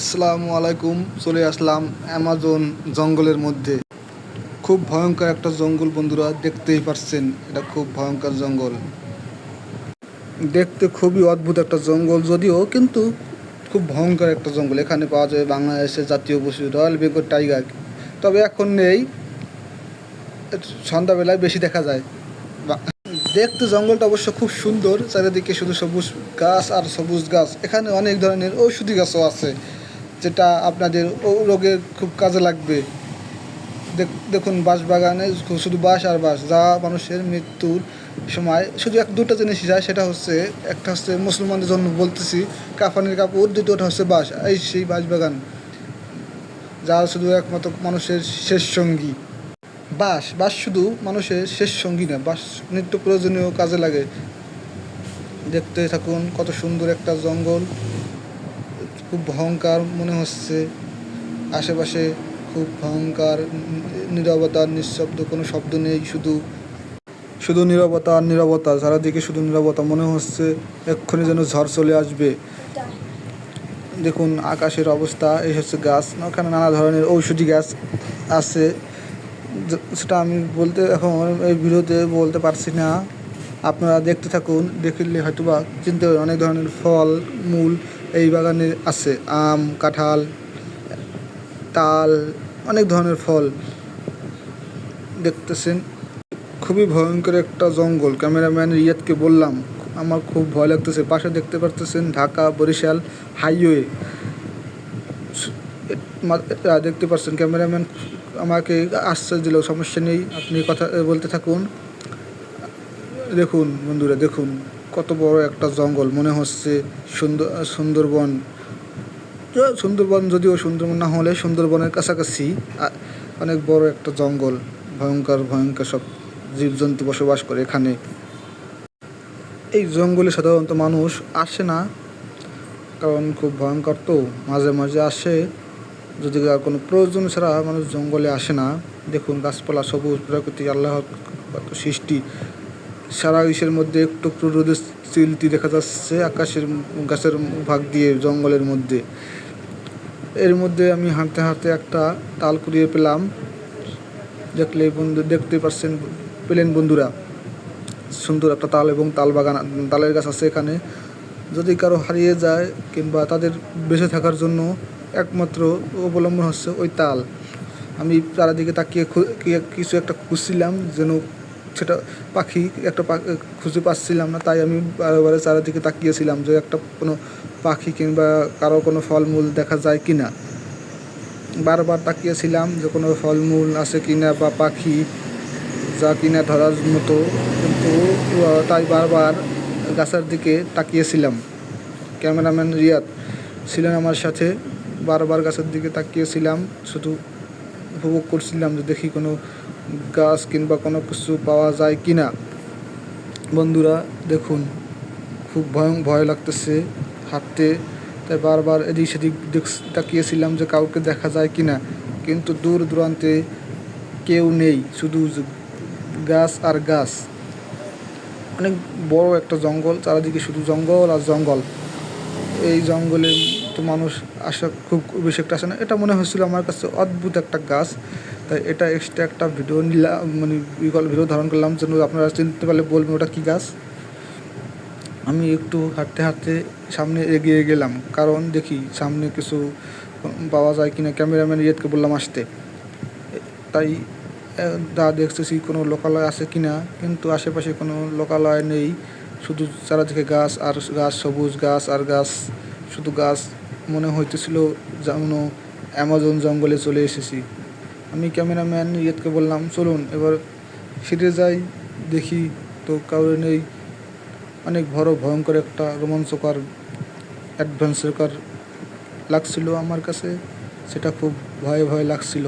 আসসালামু আলাইকুম, চলে আসলাম অ্যামাজন জঙ্গলের মধ্যে। খুব ভয়ঙ্কর একটা জঙ্গল বন্ধুরা, দেখতেই পারছেন, এটা খুব ভয়ঙ্কর জঙ্গল। দেখতে খুবই অদ্ভুত একটা জঙ্গল যদিও, কিন্তু খুব ভয়ঙ্কর একটা জঙ্গল। এখানে পাওয়া যায় বাংলাদেশের জাতীয় পশু, রয়্যাল বেঙ্গল টাইগার। তবে এখন নেই সন্ধ্যাবেলায় বেশি দেখা যায়। দেখতে জঙ্গলটা অবশ্য খুব সুন্দর, চারিদিকে শুধু সবুজ গাছ আর সবুজ গাছ। এখানে অনেক ধরনের ঔষধি গাছও আছে। যেটা আপনাদের ও রোগের খুব কাজে লাগবে। দেখ- দেখুন বাঁশ বাগানে শুধু বাঁশ আর বাঁশ, যা মানুষের মৃত্যুর সময়, শুধু এক, দুটো জিনিস যায়, সেটা হচ্ছে, একটা হচ্ছে মুসলমানদের জন্য বলতেছি, কাফানের কাপড় দ্বিতীয়টা হচ্ছে বাঁশ, এই সেই বাঁশ বাগান যা শুধু একমাত্র মানুষের শেষ সঙ্গী। বাঁশ বাঁশ শুধু মানুষের শেষ সঙ্গী না, বাঁশ নিত্য প্রয়োজনীয় কাজে লাগে। দেখতে থাকুন, কত সুন্দর একটা জঙ্গল। খুব ভয়ঙ্কর মনে হচ্ছে। আশেপাশে খুব ভয়ঙ্কর নিরবতা, নিঃশব্দ, কোনো শব্দ নেই, শুধু শুধু নীরবতা আর নীরবতা। চারিদিকে শুধু নীরবতা মনে হচ্ছে, এক্ষুনি যেন ঝড় চলে আসবে। দেখুন, আকাশের অবস্থা, এই হচ্ছে গাছ। ওখানে নানা ধরনের ঔষধি গাছ আছে। সেটা আমি বলতে এখন এই ভিডিওতে বলতে পারছি না। আপনারা দেখতে থাকুন, দেখলে হয়তো বা চিনতে অনেক ধরনের ফল, মূল এই বাগানে আছে। আম, কাঁঠাল, তাল, অনেক ধরনের ফল দেখতেছেন। খুবই ভয়ঙ্কর একটা জঙ্গল। ক্যামেরাম্যান রিয়াদকে বললাম, আমার খুব ভয় লাগতেছে। পাশে দেখতে পারতেছেন ঢাকা বরিশাল হাইওয়ে। দেখতে পাচ্ছেন ক্যামেরাম্যান আমাকে আশ্বাস দিল, সমস্যা নেই, আপনি কথা বলতে থাকুন। দেখুন বন্ধুরা, দেখুন কত বড় একটা জঙ্গল। মনে হচ্ছে সুন্দর, সুন্দরবন। সুন্দরবন যদিও সুন্দরবন না হলে সুন্দরবনের কাছাকাছি অনেক বড় একটা জঙ্গল। ভয়ঙ্কর ভয়ঙ্কর সব জীবজন্তু বসবাস করে এখানে। এই জঙ্গলে সাধারণত মানুষ আসে না, কারণ খুব ভয়ঙ্কর তো, মাঝে মাঝে আসে। যদি আর কোনো প্রয়োজন ছাড়া মানুষ জঙ্গলে আসে না, দেখুন গাছপালা সবুজ, প্রকৃতি, আল্লাহ সৃষ্টি। সারা ইসের মধ্যে একটু একটু রোদের চিলতি দেখা যাচ্ছে আকাশের গাছের ভাগ দিয়ে জঙ্গলের মধ্যে। এর মধ্যে আমি হাঁটতে হাঁটতে একটা তাল কুড়িয়ে পেলাম। দেখলে বন্ধু, দেখতে পাচ্ছেন পেলেন বন্ধুরা। সুন্দর একটা তাল এবং তাল বাগান, তালের গাছ আছে এখানে। যদি কারও হারিয়ে যায় কিংবা তাদের বেঁচে থাকার জন্য একমাত্র অবলম্বন হচ্ছে ওই তাল। আমি চারিদিকে তাকিয়ে খু- কি- কিছু একটা খুঁজছিলাম যেন সেটা পাখি, একটা খুঁজে পাচ্ছিলাম না, তাই আমি বারে চারিদিকে তাকিয়েছিলাম যে একটা কোনো পাখি কিংবা কারও কোনো ফলমূল দেখা যায় কি না বারবার তাকিয়েছিলাম যে কোনো ফলমূল আছে কি না বা পাখি যা কিনা ধরার মতো, কিন্তু তাই বারবার গাছের দিকে তাকিয়েছিলাম। ক্যামেরাম্যান রিয়াদ ছিলেন আমার সাথে, বারবার গাছের দিকে তাকিয়েছিলাম, শুধু উপভোগ করছিলাম যে দেখি কোনো গাছ কিংবা কোনো কিছু পাওয়া যায় কি না বন্ধুরা, দেখুন, খুব ভয় ভয় লাগতেছে হাঁটতে। তাই বারবার এদিক সেদিক তাকিয়েছিলাম যে কাউকে দেখা যায় কি না কিন্তু দূর দূরান্তে কেউ নেই, শুধু গাছ আর গাছ। অনেক বড় একটা জঙ্গল, চারিদিকে শুধু জঙ্গল আর জঙ্গল। এই জঙ্গলে তো মানুষ আসা খুব বেশি একটা আসে না। এটা মনে হচ্ছিল আমার কাছে অদ্ভুত একটা গাছ। তাই এটা এক্সট্রা একটা ভিডিও নিলাম মানে বিকল্প ভিডিও ধারণ করলাম, যেন আপনারা চিনতে পারলে বলবেন ওটা কী গাছ। আমি একটু হাঁটতে হাঁটতে সামনে এগিয়ে গেলাম, কারণ দেখি সামনে কিছু পাওয়া যায় কিনা ক্যামেরাম্যান ইয়েদকে বললাম আসতে। তাই যা দেখতেছি কোনো লোকালয় আছে কিনা, কিন্তু আশেপাশে কোনো লোকালয় নেই। শুধু চারিদিকে গাছ, আর গাছ সবুজ গাছ, আর গাছ, শুধু গাছ। মনে হইতেছিল যেন অ্যামাজন জঙ্গলে চলে এসেছি। আমি ক্যামেরাম্যান ইয়েদকে বললাম, চলুন, এবার ফিরে যাই, দেখি তো কাউরে নেই। অনেক বড় ভয়ঙ্কর একটা রোমাঞ্চকর অ্যাডভেঞ্চারকর লাগছিল আমার কাছে। সেটা খুব ভয়ে ভয়ে লাগছিল।